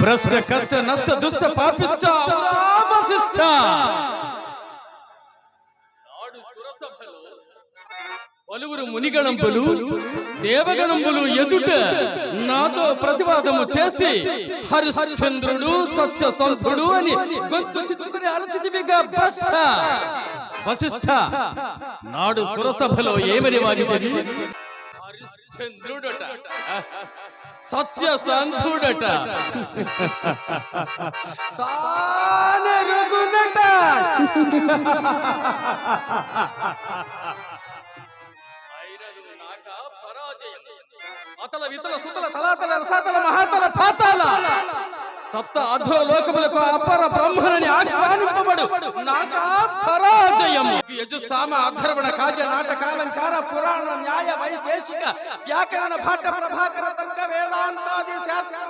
భ్రష్ట కష్ట నష్ట దుష్ట పాపిష్ట ఔరా పలువురు మునిగణంపులు దేవగణంపులు ఎదుట నాతో ప్రతివాదము చేసి హరిశ్చంద్రుడు సత్య సంతుడు అని గొంతు చిత్తుకుని అరచితివిగా భ్రష్ట వశిష్ఠ నాడు సురసభలో ఏమని వారి హరిశ్చంద్రుడట. సత్యసంధుడట. తానెరుగునట. అతల వితల సుతల తలాతల రసాతల మహాతల పాతాల సప్త అధో లోకములకు అపర బ్రహ్మణని ఆహ్వానింపబడు. నాక పరాజయం. యజుసామ అధర్వణ కావ్య నాటకాలంకార పురాణ న్యాయ వైశేషిక వ్యాకరణ భాట ప్రభాకర తర్క